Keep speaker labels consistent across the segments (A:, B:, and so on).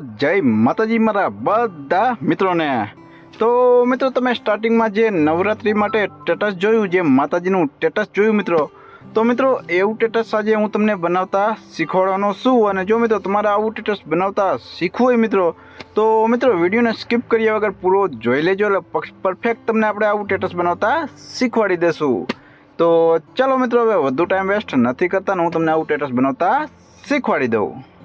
A: જય માતાજી મારા બધા મિત્રોને. તો મિત્રો, તમે સ્ટાર્ટિંગમાં જે નવરાત્રિ માટે સ્ટેટસ જોયું, જે માતાજીનું સ્ટેટસ જોયું મિત્રો, તો મિત્રો, એવું સ્ટેટસ આજે હું તમને બનાવતા શીખવાડવાનો છું અને જો મિત્રો, તમારે આવું સ્ટેટસ બનાવતા શીખવું હોય મિત્રો, તો મિત્રો, વિડીયોને સ્કીપ કર્યા વગર પૂરો જોઈ લેજો એટલે પરફેક્ટ તમને આપણે આવું સ્ટેટસ બનાવતા શીખવાડી દેશું. તો ચાલો મિત્રો, હવે વધુ ટાઈમ વેસ્ટ નથી કરતા હું તમને આવું ટેટસ બનાવતા શીખવાડી દઉં.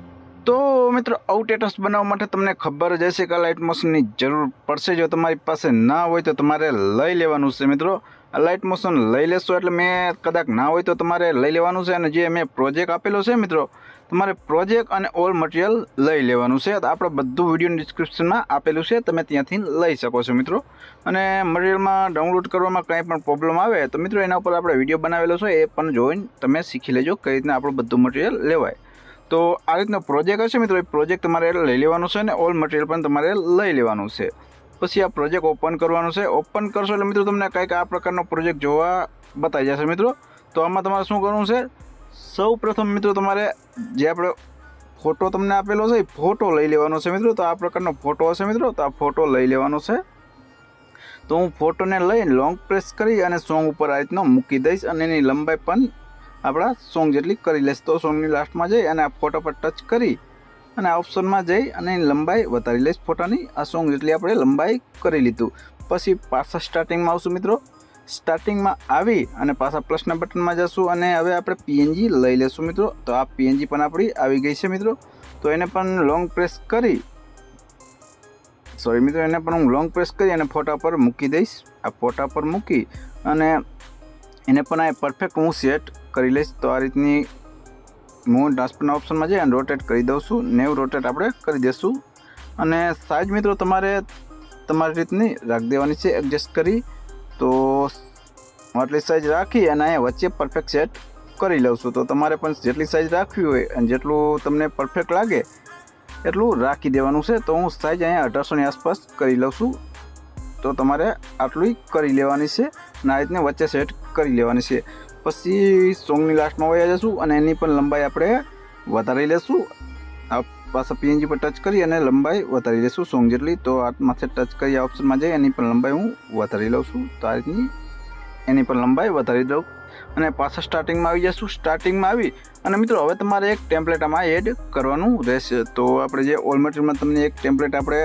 A: તો મિત્રો, આવું સ્ટેટસ બનાવવા માટે તમને ખબર જ હશે કે લાઇટ મોશનની જરૂર પડશે. જો તમારી પાસે ના હોય તો તમારે લઈ લેવાનું છે મિત્રો. આ લાઇટ મોશન લઈ લેશો એટલે મેં કદાચ ના હોય તો તમારે લઈ લેવાનું છે અને જે મેં પ્રોજેક્ટ આપેલો છે મિત્રો, તમારે પ્રોજેક્ટ અને ઓલ મટીરિયલ લઈ લેવાનું છે. આપણે બધું વીડિયો ડિસ્ક્રિપ્શનમાં આપેલું છે. તમે ત્યાંથી લઈ શકો છો મિત્રો. અને મટીરિયલમાં ડાઉનલોડ કરવામાં કંઈ પણ પ્રોબ્લેમ આવે તો મિત્રો, એના ઉપર આપણે વીડિયો બનાવેલો છે. એ પણ જોઈને તમે શીખી લેજો કઈ રીતના આપણું બધું મટીરિયલ લેવાય. તો આ રીતનો પ્રોજેક્ટ હશે મિત્રો. એ પ્રોજેક્ટ તમારે લઈ લેવાનું છે અને ઓલ મટીરિયલ પણ તમારે લઈ લેવાનું છે. પછી આ પ્રોજેક્ટ ઓપન કરવાનો છે. ઓપન કરશો એટલે મિત્રો તમને કંઈક આ પ્રકારનો પ્રોજેક્ટ જોવા બતાવી જશે મિત્રો. તો આમાં તમારે શું કરવું છે? સૌ પ્રથમ મિત્રો તમારે જે આપણે ફોટો તમને આપેલો છે એ ફોટો લઈ લેવાનો છે મિત્રો. તો આ પ્રકારનો ફોટો હશે મિત્રો. તો આ ફોટો લઈ લેવાનો છે. તો હું ફોટોને લઈ લોંગ પ્રેસ કરી અને સોંગ ઉપર આ રીતનો મૂકી દઈશ અને એની લંબાઈ પણ આપણા સોંગ જેટલી કરી લઈશ તો સોંગની લાસ્ટમાં જઈ અને આ ફોટો પર ટચ કરી અને આ ઓપ્શનમાં જઈ અને એની લંબાઈ વધારી લઈશ ફોટાની આ સોંગ જેટલી આપણે લંબાઈ કરી લીધું. પછી પાછા સ્ટાર્ટિંગમાં આવશું મિત્રો. સ્ટાર્ટિંગમાં આવી અને પાછા પ્લસના બટનમાં જશું અને હવે આપણે પીએનજી લઈ લેશું મિત્રો. તો આ પીએનજી પણ આપણી આવી ગઈ છે મિત્રો. તો એને પણ લોંગ પ્રેસ કરી. સોરી મિત્રો, એને પણ હું લોંગ પ્રેસ કરી અને ફોટા પર મૂકી દઈશ. આ ફોટા પર મૂકી અને એને પણ આ પરફેક્ટ હું સેટ કરી લઈશ. તો આ રીતની હું ટ્રાન્સફરના ઓપ્શનમાં જઈ અને રોટેટ કરી દઉં છું. નેવ રોટેટ આપણે કરી દઈશું અને સાઈજ મિત્રો, તમારે તમારી રીતની રાખી દેવાની છે, એડજસ્ટ કરી. તો આટલી સાઈઝ રાખી અને અહીંયા વચ્ચે પરફેક્ટ સેટ કરી લઉં છું. તો તમારે પણ જેટલી સાઇઝ રાખવી હોય અને જેટલું તમને પરફેક્ટ લાગે, એટલું રાખી દેવાનું છે. તો હું સાઈજ અહીંયા અઢારસોની આસપાસ કરી લઉં છું. તો તમારે આટલું કરી લેવાની છે અને આ રીતને વચ્ચે સેટ કરી લેવાની છે. પછી સોંગની લાસ્ટમાં વયા જશું અને એની પણ લંબાઈ આપણે વધારી લેશું. આ પાછા પીએનજી પર ટચ કરી અને લંબાઈ વધારી લેશું સોંગ જેટલી. તો આ માથે ટચ કરી આ ઓપ્શનમાં જઈ એની પણ લંબાઈ હું વધારી લઉં છું. તો આ રીતની એની પણ લંબાઈ વધારી દઉં. અને પાછા સ્ટાર્ટિંગમાં આવી જશું. સ્ટાર્ટિંગમાં આવી અને મિત્રો, હવે તમારે એક ટેમ્પલેટ આમાં એડ કરવાનું રહેશે. તો આપણે જે ઓલ તમને એક ટેમ્પલેટ આપણે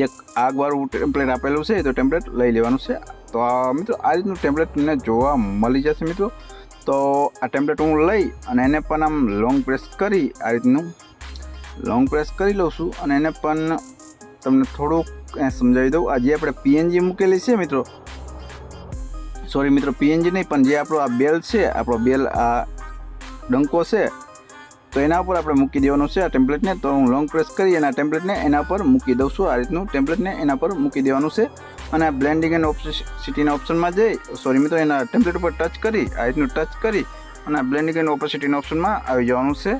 A: જે આગવાળું ટેમ્પલેટ આપેલું છે તો ટેમ્પલેટ લઈ લેવાનું છે. તો આ મિત્રો, આ રીતનું ટેમ્પલેટ તમને જોવા મળી જશે મિત્રો. તો આ ટેમ્પલેટ હું લઈ અને એને પણ આમ લોંગ પ્રેસ કરી આ રીતનું. લોંગ પ્રેસ કરી લઉં છું અને એને પણ તમને થોડુંક સમજાવી દઉં. આ જે આપણે પીએનજી મૂકેલી છે મિત્રો. સોરી મિત્રો પીએનજી નહીં, પણ જે આપણો આ બેલ છે, આપણો બેલ આ ડંકો છે, તો એના ઉપર આપણે મૂકી દેવાનું છે આ ટેમ્પલેટને તો હું લોંગ પ્રેસ કરી અને આ ટેમ્પલેટને એના પર મૂકી દઉં છું. આ રીતનું ટેમ્પલેટને એના પર મૂકી દેવાનું છે. અને આ બ્લેન્ડિંગ એન્ડ ઓપોસિટીના ઓપ્શનમાં જઈ સોરી મિત્રો, એના ટેમ્પલેટ ઉપર ટચ કરી, આ રીતનું ટચ કરી અને બ્લેન્ડિંગ એન્ડ ઓપોસિટીના ઓપ્શનમાં આવી જવાનું છે.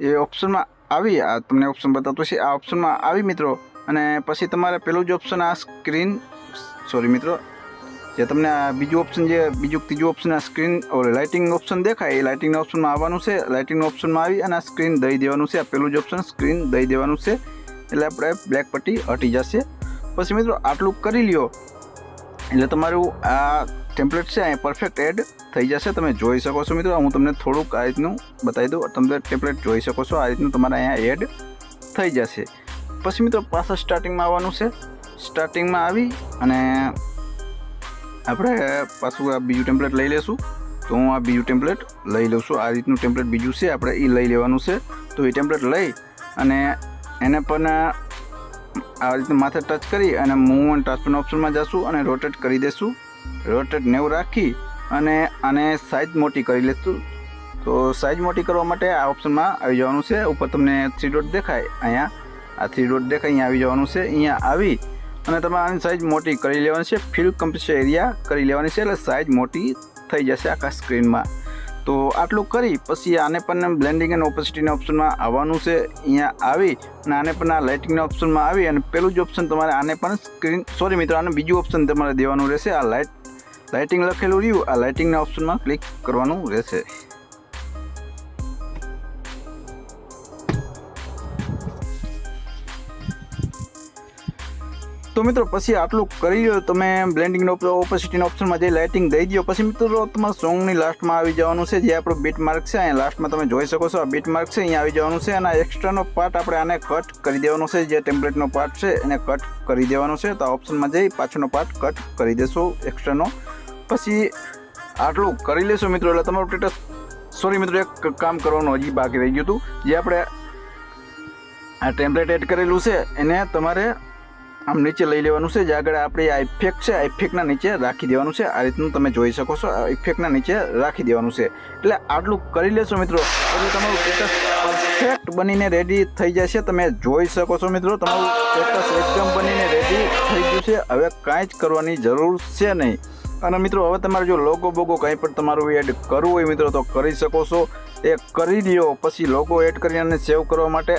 A: એ ઓપ્શનમાં આવી, આ તમને ઓપ્શન બતાવતો છે. આ ઓપ્શનમાં આવી મિત્રો, અને પછી તમારે પેલું જ ઓપ્શન આ સ્ક્રીન સોરી મિત્રો જે તમને આ બીજું ઓપ્શન જે, બીજું ત્રીજું ઓપ્શન આ સ્ક્રીન લાઇટિંગ ઓપ્શન દેખાય, એ લાઇટિંગના ઓપ્શનમાં આવવાનું છે. લાઇટિંગ ઓપ્શનમાં આવી અને આ સ્ક્રીન દઈ દેવાનું છે. આ પેલું જ ઓપ્શન સ્ક્રીન દઈ દેવાનું છે. એટલે આપણે બ્લેક પટ્ટી હટી જશે. પછી મિત્રો આટલું કરી લ્યો. એટલે તમારું આ ટેમ્પલેટ છે, અહીંયા પરફેક્ટ એડ થઈ જશે. તમે જોઈ શકો છો મિત્રો. હું તમને થોડુંક આ રીતનું બતાવી દઉં. તમે ટેમ્પલેટ જોઈ શકો છો. આ રીતનું તમારે અહીંયા એડ થઈ જશે. પછી મિત્રો પાછા સ્ટાર્ટિંગમાં આવવાનું છે. સ્ટાર્ટિંગમાં આવી અને આપણે પાછું આ બીજું ટેમ્પલેટ લઈ લેશું. તો હું આ બીજું ટેમ્પલેટ લઈ લઉં છું. આ રીતનું ટેમ્પલેટ બીજું છે, આપણે એ લઈ લેવાનું છે. તો એ ટેમ્પલેટ લઈ અને એને પણ આ રીતનું માથે ટચ કરી અને મૂવ એન્ડ ટ્રાન્સફરના ઓપ્શનમાં જશું અને રોટેટ કરી દઈશું રોટેટ નેવું રાખી અને આને સાઇઝ મોટી કરી લેશું. તો સાઇઝ મોટી કરવા માટે આ ઓપ્શનમાં આવી જવાનું છે. ઉપર તમને થ્રી ડોટ દેખાય. અહીંયા આ થ્રી ડોટ દેખાય, અહીંયા આવી જવાનું છે. અહીંયા આવી અને તમારે આની સાઇઝ મોટી કરી લેવાની છે. ફિલ કમ્પ્યુટર એરિયા કરી લેવાની છે, એટલે સાઇઝ મોટી થઈ જશે આખા સ્ક્રીનમાં તો આટલું કરી, પછી આને પણ બ્લેન્ડિંગ એન્ડ ઓપોસિટીના ઓપ્શનમાં આવવાનું છે. અહીંયા આવી અને આને પણ આ લાઇટિંગના ઓપ્શનમાં આવી અને પેલું જ ઓપ્શન તમારે આને પણ સ્ક્રીન સોરી મિત્રો, આને બીજું ઓપ્શન તમારે દેવાનું રહેશે. આ લાઇટ લાઇટિંગ લખેલું રહ્યું, આ લાઇટિંગના ઓપ્શનમાં ક્લિક કરવાનું રહેશે. તો મિત્રો, પછી આટલું કરી લો તમે બ્લેન્ડિંગનો ઓપોસિટીના ઓપ્શનમાં જઈ લાઇટિંગ દઈ દો પછી મિત્રો, તમારા સોંગની લાસ્ટમાં આવી જવાનું છે, જે આપણું બીટ માર્ક છે. અહીંયા લાસ્ટમાં તમે જોઈ શકો છો, આ બીટ માર્ક છે, અહીંયા આવી જવાનું છે. અને એક્સ્ટ્રાનો પાર્ટ આપણે આને કટ કરી દેવાનો છે, જે ટેમ્પલેટનો પાર્ટ છે, એને કટ કરી દેવાનો છે. તો આ ઓપ્શનમાં જઈ પાછળનો પાર્ટ કટ કરી દેશો એક્સ્ટ્રાનો પછી આટલું કરી લેશો મિત્રો, એટલે તમારું સ્ટેટસ સોરી મિત્રો, એક કામ કરવાનું હજી બાકી રહી ગયું હતું. જે આપણે આ ટેમ્પલેટ એડ કરેલું છે, એને તમારે આમ નીચે લઈ લેવાનું છે. જે આગળ આપણે આ ઇફેક્ટ છે, આ ઇફેક્ટના નીચે રાખી દેવાનું છે. આ રીતનું તમે જોઈ શકો છો. આ ઇફેક્ટના નીચે રાખી દેવાનું છે. એટલે આટલું કરી લેશો મિત્રો. એટલે તમારું સ્ટેટસ પરફેક્ટ બનીને રેડી થઈ જશે. તમે જોઈ શકો છો મિત્રો, તમારું સ્ટેટસ એકદમ બનીને રેડી થઈ ગયું છે. હવે કાંઈ જ કરવાની જરૂર છે નહીં. અને મિત્રો, હવે તમારે જો લોગો બોગો કંઈ પણ તમારું એડ કરવું હોય મિત્રો, તો કરી શકો છો. એ કરી દો. પછી લોગો એડ કરી અને સેવ કરવા માટે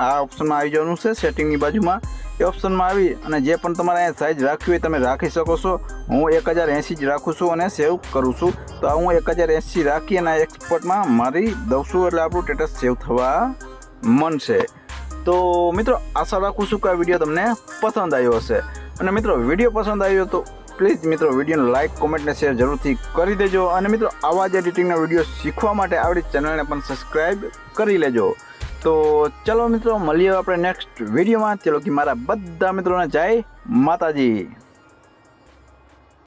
A: આ ઓપ્શનમાં આવી જવાનું છે સેટિંગની બાજુમાં. ઓપ્શનમાં આવી અને જે પણ તમારે અહીંયા સાઇઝ રાખવી હોય તમે રાખી શકો છો. હું એક હજાર એંસી જ રાખું છું અને સેવ કરું છું. તો હું એક હજાર એંસી રાખી અને એક્સપોર્ટમાં મારી દઉં છું એટલે આપણું સ્ટેટસ સેવ થવા મનશે તો મિત્રો, આશા રાખું છું કે આ વીડિયો તમને પસંદ આવ્યો હશે. અને મિત્રો વીડિયો પસંદ આવ્યો તો પ્લીઝ મિત્રો વિડીયોને લાઇક કોમેન્ટને શેર જરૂરથી કરી દેજો. અને મિત્રો, આવા જ એડિટિંગના વીડિયો શીખવા માટે આપણી ચેનલને પણ સબસ્ક્રાઈબ કરી લેજો. તો ચલો મિત્રો મળીએ આપણે નેક્સ્ટ વિડીયોમાં ચલો કે મારા બધા મિત્રોને જય માતાજી.